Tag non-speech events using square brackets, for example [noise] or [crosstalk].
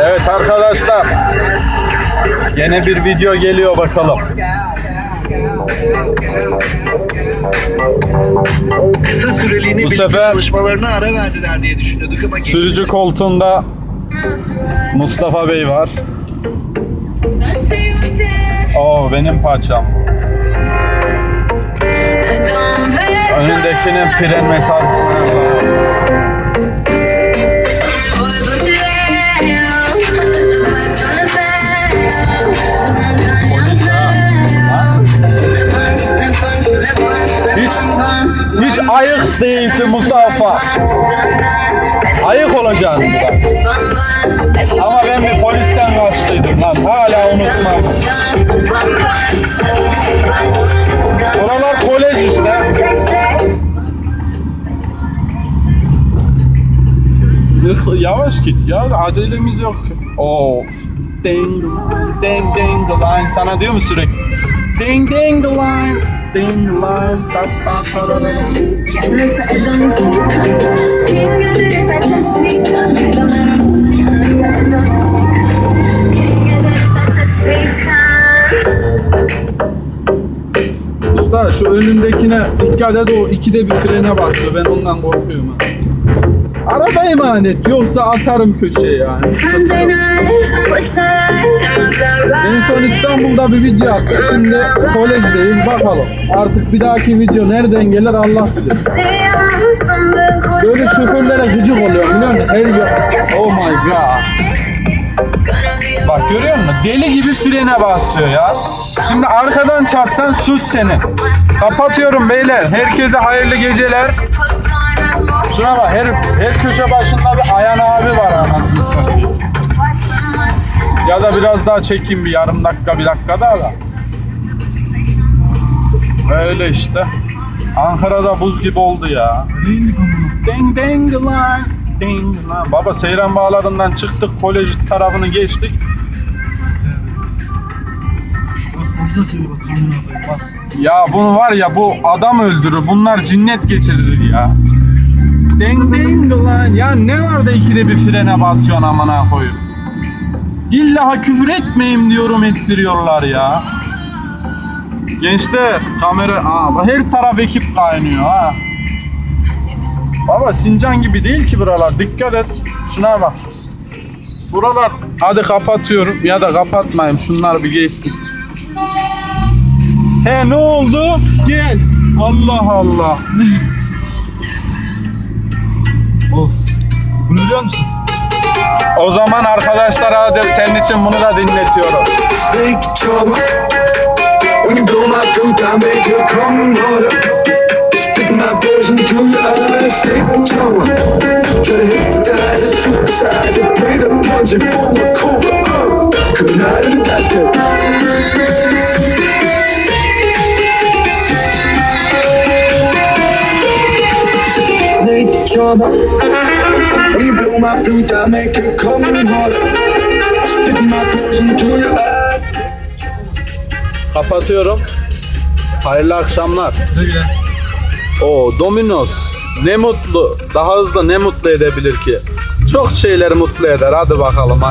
Evet arkadaşlar. Yine bir video geliyor bakalım. Kısa süreliğine Bu sefer- çalışmalarına ara verdiler diye düşünüyorduk ama geçti. Sürücü koltuğunda Mustafa Bey var. Oo benim parçam. Önündekinin fren mesafesine var. Hiç ayık değilsin Mustafa. Ayık olacaksın biraz. Ama ben bir polisten kaçtıydım lan. Hala unutmam. Oralar kolej işte. Yavaş git ya. Acelemiz yok. Of. Ding ding ding the line. Sana diyor mu sürekli? Ding ding the line. Ta, ta, ra, ra, ra. Usta şu önündekine dikkat et o ikide bir frene basıyor. Ben ondan korkuyorum ha. Araba emanet yoksa atarım köşeye yani. En son İstanbul'da bir video attı. Şimdi kolejdeyiz bakalım. Artık bir dahaki video nereden gelir Allah bilir. Böyle şoförlere gıcık oluyor biliyor musun? Her gün. Oh my god. Bak görüyor musun? Deli gibi frene basıyor ya. Şimdi arkadan çarpsan sus seni. Kapatıyorum beyler. Herkese hayırlı geceler. Şuna bak her, her köşe başında bir Ayan abi var anasını satayım. Ya da biraz daha çekeyim bir yarım dakika bir dakika daha da. Öyle işte. Ankara'da buz gibi oldu ya. Ding ding line. Ding line. Baba Seyran Bağları'ndan çıktık kolej tarafını geçtik. Ya bunu var ya bu adam öldürür. Bunlar cinnet geçirir ya. Ding line. Ya ne var da ikide bir frene basıyorsun amına koyun. İlla küfür etmeyeyim diyorum ettiriyorlar ya. Gençler kamera aa, her taraf ekip kaynıyor ha. Baba Sincan gibi değil ki buralar. Dikkat et. Şuna bak. Buralar hadi kapatıyorum ya da kapatmayayım. Şunlar bir geçsin. He ne oldu? Gel. Allah Allah. [laughs] of. Bunu biliyor musun? O zaman arkadaşlar hadi senin için bunu da dinletiyorum. Snake charmer. When you blow Charmer. When my flute, make you come harder. Stick my poison to your eyes. Kapatıyorum. Hayırlı akşamlar. O Domino's. Ne mutlu. Daha hızlı ne mutlu edebilir ki? Çok şeyleri mutlu eder. Hadi bakalım. Hadi.